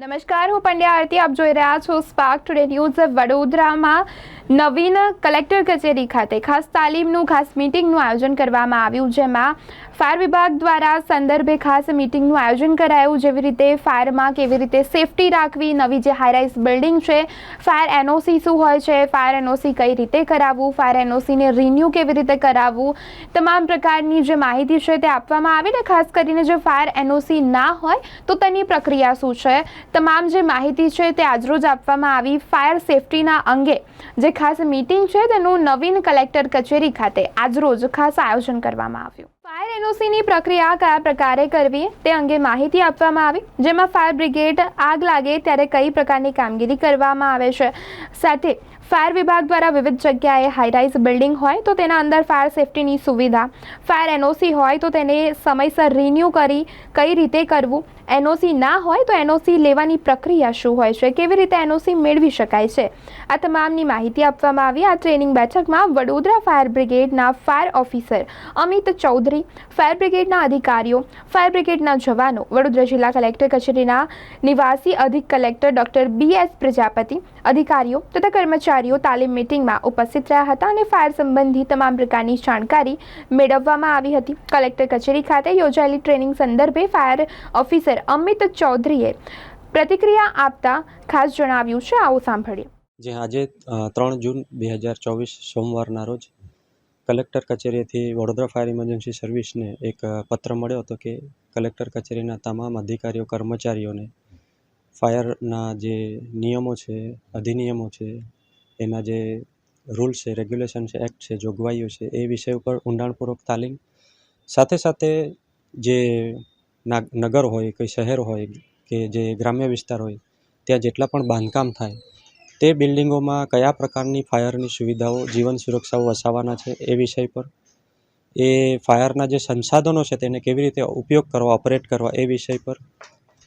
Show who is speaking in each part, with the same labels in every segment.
Speaker 1: નમસ્કાર, હું પંડ્યા આરતી. આપ જોઈ રહ્યા છો સ્પાર્ક ટુડે ન્યૂઝ વડોદરામાં નવીન કલેક્ટર કચેરી ખાતે ખાસ તાલીમનું, ખાસ મિટિંગનું આયોજન કરવામાં આવ્યું, જેમાં ફાયર વિભાગ દ્વારા સંદર્ભે ખાસ મિટિંગનું આયોજન કરાયું, જેવી રીતે ફાયરમાં કેવી રીતે સેફટી રાખવી, નવી જે હાઈરાઇઝ બિલ્ડિંગ છે, ફાયર એનઓસી શું હોય છે, ફાયર એનઓસી કઈ રીતે કરાવવું, ફાયર એનઓસીને રિન્યૂ કેવી રીતે કરાવવું, તમામ પ્રકારની જે માહિતી છે તે આપવામાં આવી ને ખાસ કરીને જે ફાયર એનઓસી ના હોય, તો તેની પ્રક્રિયા શું છે તમામ જે માહિતી છે તે આજરોજ આપવામાં આવી. ફાયર સેફટીના અંગે જે ખાસ મીટિંગ છે તેનું નવીન કલેક્ટર કચેરી ખાતે આજરોજ ખાસ આયોજન કરવામાં આવ્યું. ફાયર એનઓસીની પ્રક્રિયા કયા પ્રકારે કરવી તે અંગે માહિતી આપવામાં આવી, જેમાં ફાયર બ્રિગેડ આગ લાગે ત્યારે કઈ પ્રકારની કામગીરી કરવામાં આવે છે. સાથે ફાયર વિભાગ દ્વારા વિવિધ જગ્યાએ હાઈરાઇઝ બિલ્ડિંગ હોય તો તેના અંદર ફાયર સેફટીની સુવિધા, ફાયર એનઓસી હોય તો તેને સમયસર રિન્યૂ કરી કઈ રીતે કરવું, એનઓસી ના હોય તો એનઓસી લેવાની પ્રક્રિયા શું હોય છે, કેવી રીતે એનઓસી મેળવી શકાય છે, આ તમામની માહિતી આપવામાં આવી. આ ટ્રેનિંગ બેઠકમાં Vadodara fire બ્રિગેડના fire officer Amit Chaudhary fire બ્રિગેડના અધિકારીઓ, ફાયર બ્રિગેડના જવાનો, વડોદરા જિલ્લા કલેક્ટર કચેરીના નિવાસી અધિક collector doctor B S Prajapati, અધિકારીઓ તથા કર્મચારીઓ તાલીમ મિટિંગમાં ઉપસ્થિત રહ્યા હતા અને ફાયર સંબંધી તમામ પ્રકારની જાણકારી મેળવવામાં આવી હતી. કલેક્ટર કચેરી ખાતે યોજાયેલી ટ્રેનિંગ સંદર્ભે ફાયર ઓફિસર અમિત ચૌધરીએ પ્રતિક્રિયા આપતા ખાસ જણાવ્યું છે. આવું સાંભળીએ.
Speaker 2: જે આજે ત્રણ જૂન બે હજાર ચોવીસ સોમવારના રોજ કલેક્ટર કચેરીથી વડોદરા ફાયર ઇમરજન્સી સર્વિસને એક પત્ર મળ્યો હતો કે કલેક્ટર કચેરીના તમામ અધિકારીઓ, કર્મચારીઓને ફાયરના જે નિયમો છે, અધિનિયમો છે, એના જે રૂલ્સ છે, રેગ્યુલેશન છે, એક્ટ છે, જોગવાઈઓ છે, એ વિષય ઉપર ઊંડાણપૂર્વક તાલીમ. સાથે સાથે જે નગર હોય કંઈ શહેર હોય કે જે ગ્રામ્ય વિસ્તાર હોય, ત્યાં જેટલા પણ બાંધકામ થાય તે બિલ્ડિંગોમાં કયા પ્રકારની ફાયરની સુવિધાઓ, જીવન સુરક્ષાઓ વસાવવાના છે એ વિષય પર? એ ફાયરના જે સંસાધનો છે તેને કેવી રીતે ઉપયોગ કરવા, ઓપરેટ કરવા એ વિષય પર?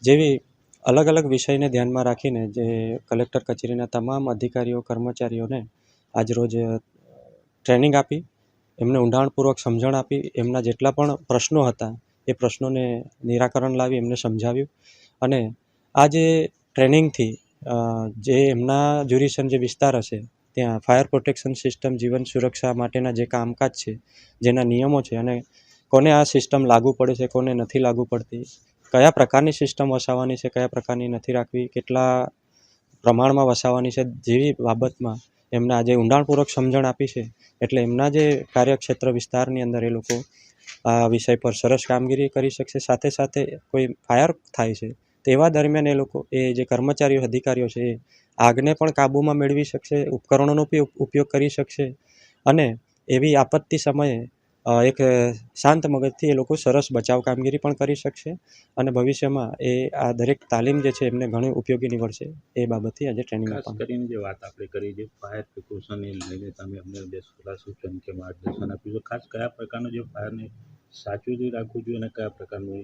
Speaker 2: જેવી અલગ અલગ વિષયને ધ્યાનમાં રાખીને જે કલેક્ટર કચેરીના તમામ અધિકારીઓ, કર્મચારીઓને આજરોજ ટ્રેનિંગ આપી, એમને ઊંડાણપૂર્વક સમજણ આપી, એમના જેટલા પણ પ્રશ્નો હતા એ પ્રશ્નોને નિરાકરણ લાવી એમને સમજાવ્યું અને આ જે ટ્રેનિંગથી જે એમના જ્યુરિશન જે વિસ્તાર હશે, ત્યાં ફાયર પ્રોટેક્શન સિસ્ટમ જીવન સુરક્ષા માટેના જે કામકાજ છે, જેના નિયમો છે અને કોને આ સિસ્ટમ લાગુ પડે છે, કોને નથી લાગુ પડતી, કયા પ્રકારની સિસ્ટમ વસાવવાની છે, કયા પ્રકારની નથી રાખવી, કેટલા પ્રમાણમાં વસાવવાની છે, જેવી બાબતમાં એમને આજે ઊંડાણપૂર્વક સમજણ આપી છે, એટલે એમના જે કાર્યક્ષેત્ર વિસ્તારની અંદર એ લોકો આ વિષય પર સરસ કામગીરી કરી શકશે. સાથે સાથે કોઈ ફાયર થાય છે તેવા દરમિયાન એ લોકો એ જે કર્મચારીઓ અધિકારીઓ છે એ આગને પણ કાબૂમાં મેળવી શકશે ઉપકરણોનો ઉપયોગ કરી શકશે અને એવી આપત્તિ સમયે એક શાંત મગજથી એ લોકો સરસ બચાવ કામગીરી પણ કરી શકશે અને ભવિષ્યમાં એ આ દરેક તાલીમ જે છે એમને ઘણી ઉપયોગી નીવડશે એ બાબતથી આજે ટ્રેનિંગ
Speaker 3: ખાસ કરીને જે વાત આપણે કરી જે ફાયર પ્રિકોશનને લઈને તમે અમને બે સલાહ સૂચન કે માર્ગદર્શન આપ્યું છે. ખાસ કયા પ્રકારનું જે ફાયરને સાચવીને રાખવું જોઈએ અને કયા પ્રકારનું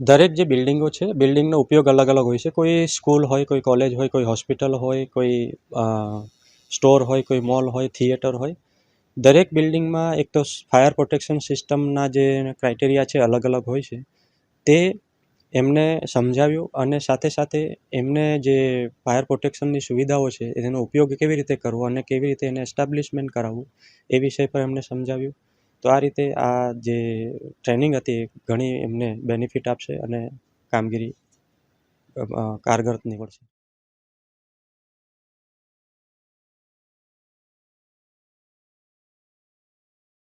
Speaker 2: દરેક જે બિલ્ડિંગો છે, બિલ્ડિંગનો ઉપયોગ અલગ અલગ હોય છે. કોઈ સ્કૂલ હોય, કોઈ કોલેજ હોય, કોઈ હોસ્પિટલ હોય, કોઈ સ્ટોર હોય, કોઈ મોલ હોય, થિયેટર હોય. દરેક બિલ્ડિંગમાં એક તો ફાયર પ્રોટેક્શન સિસ્ટમના જે ક્રાઇટેરિયા છે, અલગ અલગ હોય છે. તે એમને સમજાવ્યું અને સાથે સાથે એમને જે ફાયર પ્રોટેક્શનની સુવિધાઓ છે, એનો ઉપયોગ કેવી રીતે કરવો અને કેવી રીતે એને એસ્ટાબ્લિશમેન્ટ કરાવવું, એ વિષય પર એમને સમજાવ્યું. તો આ રીતે આ જે ટ્રેનિંગ હતી ઘણી એમને બેનિફિટ આપશે અને કામગીરી કારગર નીવડશે.